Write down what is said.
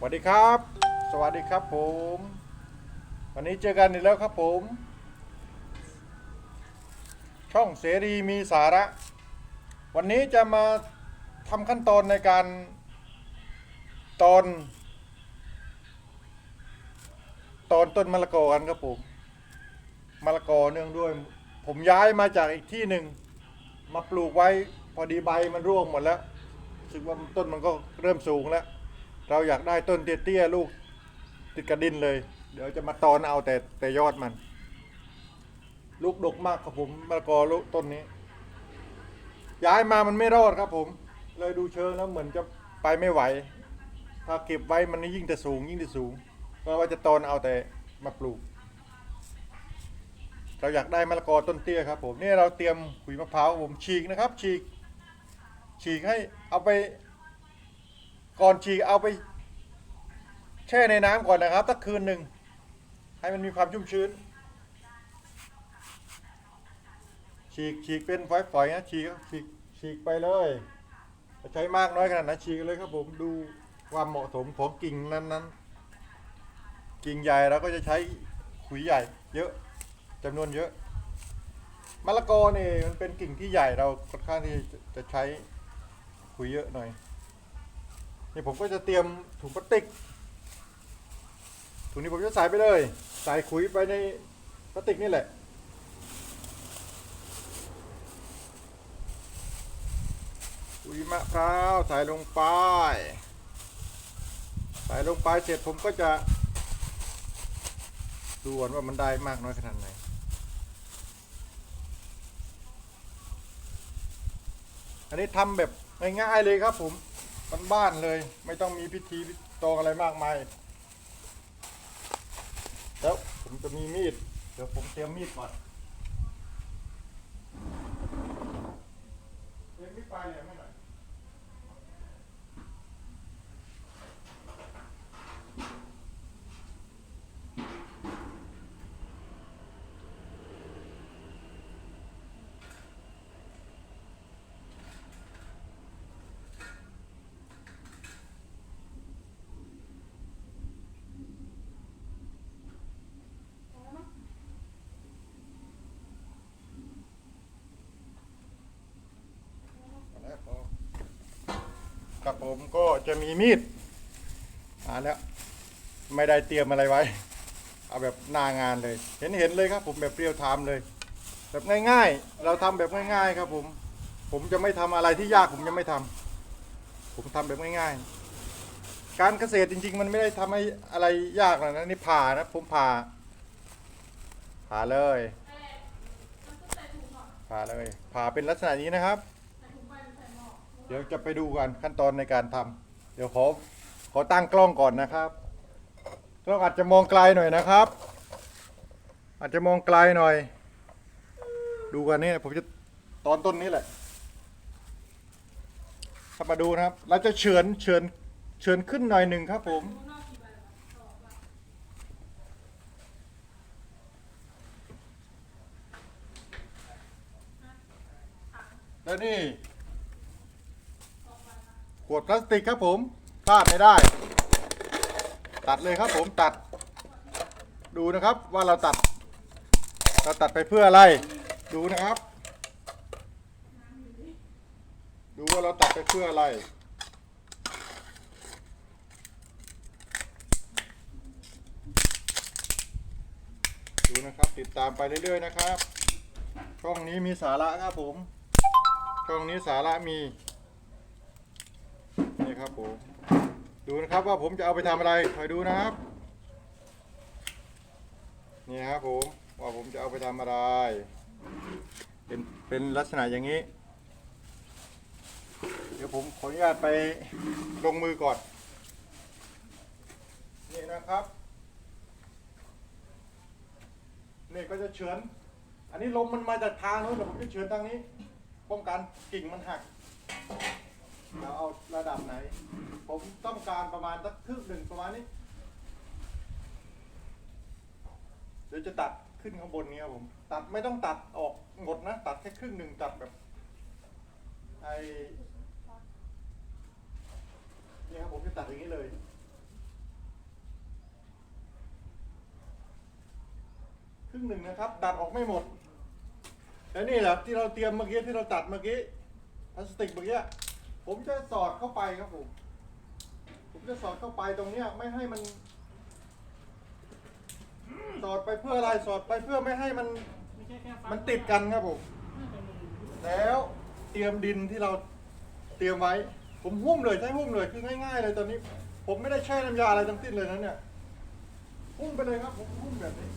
สวัสดีครับ สวัสดีครับผม วันนี้เจอกันอีกแล้วครับผม ช่องเสรีมีสาระ วันนี้จะมาทำขั้นตอนในการตอน ตอนต้นมะละกอกันครับผมมะละกอเนื่องด้วย ผมย้ายมาจากอีกที่หนึ่งมาปลูกไว้พอดีใบมันร่วงหมดแล้วรู้สึกว่าต้นมันก็เริ่มสูงแล้ว เราอยากได้ต้นเตี้ยๆลูกติดกระดินเลย เดี๋ยวจะมาตอนเอาแต่แต่ยอดมัน ลูกดกมากครับผมมะละกอลูกต้นนี้ ย้ายมามันไม่รอดครับผม เลยดูเชิงแล้วเหมือนจะไปไม่ไหว ถ้าเก็บไว้มันยิ่งแต่สูงยิ่งแต่สูงก็ว่าจะตอนเอาแต่มาปลูก เราอยากได้มะละกอต้นเตี้ยครับผมนี่เราเตรียมขุยมะพร้าวผมฉีกนะครับ ฉีก ฉีกให้เอาไป ก่อนฉีกเอาไป แช่ในน้ำก่อนนะครับสักคืนหนึ่งให้มันมีความชุ่มชื้น ฉีกฉีกเป็นฝอยๆนะฉีกฉีกฉีกไปเลยจะใช้มากน้อยขนาดไหนฉีกเลยครับผมดูความเหมาะสมของกิ่งนั้นๆ กิ่งใหญ่เราก็จะใช้ขุยใหญ่ เยอะจำนวนเยอะมะละกอเนี่ยมันเป็นกิ่งที่ใหญ่เราค่อนข้างที่จะใช้ขุยเยอะหน่อย นี่ผมก็จะเตรียมถุงพลาสติก ถุงนี้ผมจะใส่ไปเลย ใส่ขุยไปในพลาสติกนี่แหละขุยมะพร้าวใส่ลงไป ใส่ลงไปเสร็จผมก็จะดูว่ามันได้มากน้อยขนาดไหนอันนี้ทำแบบง่ายๆเลยครับผม บ้านๆเลย ไม่ต้องมีพิธีตองอะไรมากมาย แล้วผมจะมีมีด เดี๋ยวผมเตรียมมีดก่อนเตรียมมีดปลายแหลมให้หน่อย กับผมก็จะมีมีดมาแล้วไม่ได้เตรียมอะไรไว้ เอาแบบหน้างานเลย เห็นเห็นเลยครับ ผมแบบเปรียวไทม์เลย แบบง่าย ๆ เราทำแบบง่าย ๆ ครับผม ผมจะไม่ทำอะไรที่ยากผมจะไม่ทำผมทำแบบง่าย ๆ การเกษตรจริง ๆ มันไม่ได้ทำให้อะไรยากหรอกนะนี่ผ่านะ ผมผ่าผ่าเลยผ่าเลยผ่าเป็นลักษณะนี้นะครับ เดี๋ยวจะไปดูกันขั้นตอนในการทำเดี๋ยวขอขอตั้งกล้องก่อนนะครับกล้องอาจจะมองไกลหน่อยนะครับ อาจจะมองไกลหน่อย ดูกันนี่ผมจะตอนต้นนี้แหละถ้ามาดูนะครับ เราจะเฉือนเฉือนเฉือนขึ้นหน่อยหนึ่งครับผมแล้วนี่ ขวดพลาสติกครับผมพลาดไม่ได้ ตัดเลยครับผมตัด ดูนะครับว่าเราตัด เราตัดไปเพื่ออะไร ดูนะครับ ดูว่าเราตัดไปเพื่ออะไรดูนะครับติดตามไปเรื่อยๆนะครับ ช่องนี้มีสาระครับผม ช่องนี้สาระมี ครับผม ดูนะครับว่าผมจะเอาไปทำอะไร คอยดูนะครับ นี่ครับผม ว่าผมจะเอาไปทำอะไร เป็นเป็นลักษณะอย่างนี้ เดี๋ยวผมขออนุญาตไปลงมือก่อน นี่นะครับ นี่ก็จะเฉือน อันนี้ลมมันมาจากทางโน้นเดี๋ยวผมจะเฉือนทางนี้ ป้องกันกิ่งมันหัก เราเอาระดับไหน ผมต้องการประมาณสักครึ่งหนึ่งประมาณนี้ เดี๋ยวจะตัดขึ้นข้างบนนี้ครับผม ตัดไม่ต้องตัดออกหมดนะ ตัดแค่ครึ่งหนึ่งตัดแบบไอ้นี่ครับผมจะตัดอย่างนี้เลยครึ่งหนึ่งนะครับ ตัดออกไม่หมด แล้วนี่แหละที่เราเตรียมเมื่อกี้ที่เราตัดเมื่อกี้พลาสติกเมื่อกี้ ผมจะสอดเข้าไปครับผม ผมจะสอดเข้าไปตรงเนี้ยไม่ให้มัน สอดไปเพื่ออะไรสอดไปเพื่อไม่ให้มันไม่ใช่แค่ฟัมันติดกันครับผม แล้วเตรียมดินที่เราเตรียมไว้ ผมหุ้มเลยใช้หุ้มเลยคือง่ายๆเลยตอนนี้ ผมไม่ได้แช่น้ำยาอะไรทั้งสิ้นเลยนะเนี่ยหุ้มไปเลยครับผมหุ้มแบบนี้